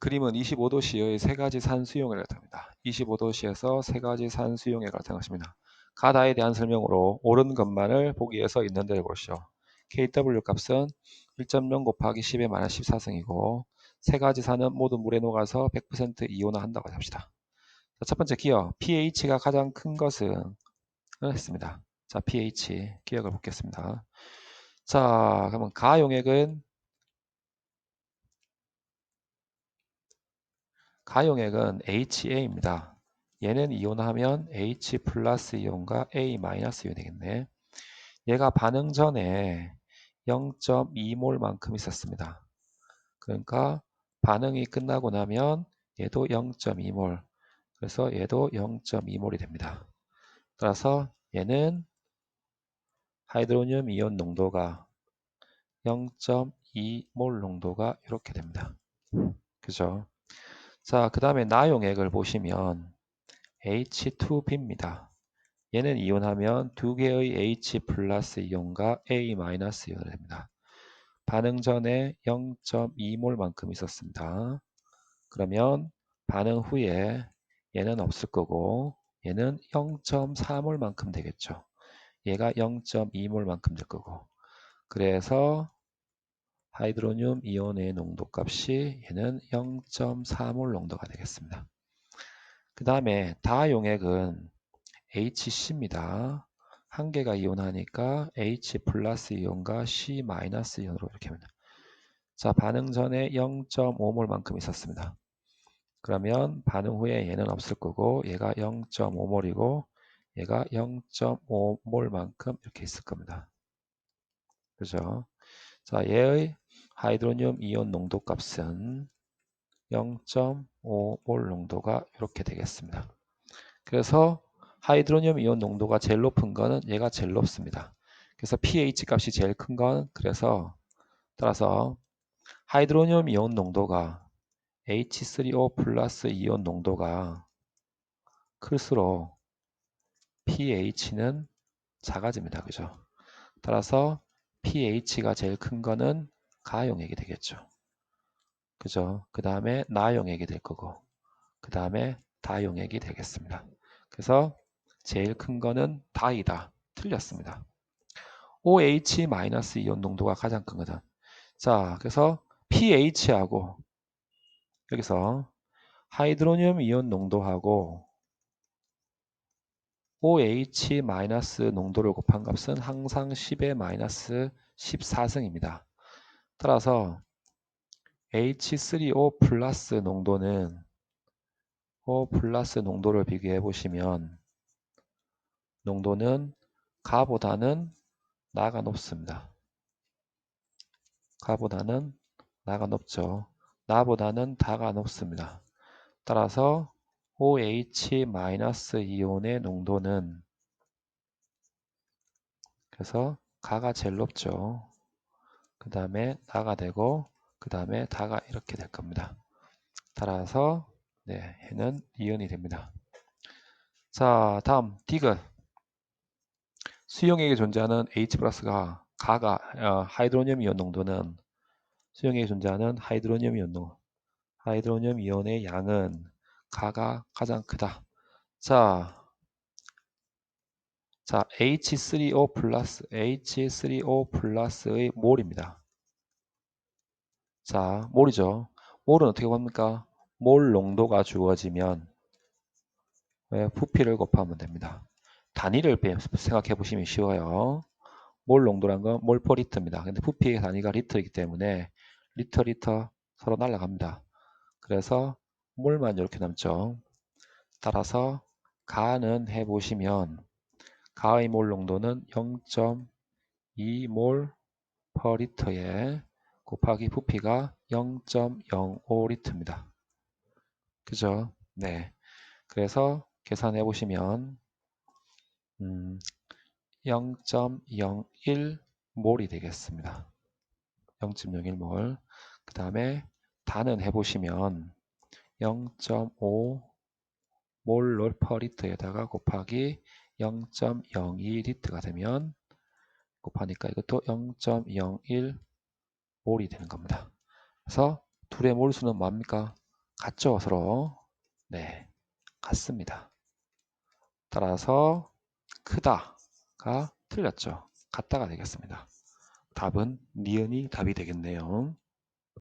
그림은 25도씨의 세 가지 산 수용액을 나타냅니다. 25도씨에서 세 가지 산 수용액을 나타낸 것입니다. 가다에 대한 설명으로 옳은 것만을 보기 위해서 있는 데를 보시죠. KW 값은 1.0 곱하기 10의 마이너스 14승이고 세 가지 산은 모두 물에 녹아서 100% 이온화한다고 합시다. 자, 첫 번째 기억 pH가 가장 큰 것은 했습니다. 자 pH 기억을 보겠습니다. 자 그러면 가용액은 가용액은 HA입니다. 얘는 이온하면 H 플러스 이온과 A 마이너스 이온이 되겠네. 얘가 반응 전에 0.2몰만큼 있었습니다. 그러니까 반응이 끝나고 나면 얘도 0.2몰. 그래서 얘도 0.2몰이 됩니다. 따라서 얘는 하이드로늄 이온 농도가 0.2몰 농도가 이렇게 됩니다. 그죠? 자, 그 다음에 나용액을 보시면 H2B입니다. 얘는 이온하면 두 개의 H 플러스 이온과 A 마이너스 이온을 됩니다. 반응 전에 0.2몰만큼 있었습니다. 그러면 반응 후에 얘는 없을 거고 얘는 0.4몰만큼 되겠죠. 얘가 0.2몰만큼 될 거고 그래서 하이드로늄 이온의 농도 값이 얘는 0.4몰 농도가 되겠습니다. 그 다음에 다용액은 HC입니다. 한 개가 이온하니까 H 플러스 이온과 C 마이너스 이온으로 이렇게 합니다. 자, 반응 전에 0.5몰만큼 있었습니다. 그러면 반응 후에 얘는 없을 거고 얘가 0.5몰이고 얘가 0.5몰만큼 이렇게 있을 겁니다. 그죠? 자, 얘의 하이드로늄 이온 농도 값은 0.5몰 농도가 이렇게 되겠습니다. 그래서 하이드로늄 이온 농도가 제일 높은 거는 얘가 제일 높습니다. 그래서 pH 값이 제일 큰 건 그래서 따라서 하이드로늄 이온 농도가 H3O 플러스 이온 농도가 클수록 pH는 작아집니다. 그죠? 따라서 pH가 제일 큰 거는 가용액이 되겠죠. 그죠? 그 다음에 나용액이 될 거고 그 다음에 다용액이 되겠습니다. 그래서 제일 큰 거는 다이다. 틀렸습니다. OH- 이온 농도가 가장 큰 거다. 자, 그래서 pH하고 여기서 하이드로늄 이온 농도하고 OH- 농도를 곱한 값은 항상 10의 마이너스 14승입니다. 따라서 H3O 플러스 농도는 O 플러스 농도를 비교해 보시면 농도는 가보다는 나가 높습니다. 가보다는 나가 높죠. 나보다는 다가 높습니다. 따라서 OH-이온의 농도는 그래서 가가 제일 높죠. 그 다음에 나가 되고 그 다음에 다가 이렇게 될 겁니다. 따라서 네, 얘는 이온이 됩니다. 자, 다음 디귿 수용액에 존재하는 H 플러스가 가가 어, 하이드로늄 이온 농도는 수용액에 존재하는 하이드로늄 이온 농 하이드로늄 이온의 양은 가가 가장 크다. 자, 자 H3O 플러스 H3O 플러스의 몰입니다. 자, 몰이죠. 몰은 어떻게 봅니까? 몰 농도가 주어지면 왜 부피를 곱하면 됩니다. 단위를 생각해 보시면 쉬워요. 몰 농도란 건 몰 퍼 리터입니다. 근데 부피의 단위가 리터이기 때문에 리터 리터 서로 날아갑니다. 그래서 몰만 이렇게 남죠. 따라서 가는 해보시면 가의 몰 농도는 0.2몰 퍼 리터에 곱하기 부피가 0.05리터입니다. 그죠? 네. 그래서 계산해 보시면 음, 0.01몰이 되겠습니다. 0.01몰. 그 다음에 단은 해보시면 0.5몰 퍼 리터에다가 곱하기 0.02리터가 되면 곱하니까 이것도 0.01 몰이 되는 겁니다. 그래서 둘의 몰수는 뭡니까? 같죠 서로? 네, 같습니다. 따라서 크다가 틀렸죠. 같다가 되겠습니다. 답은 니은이 답이 되겠네요.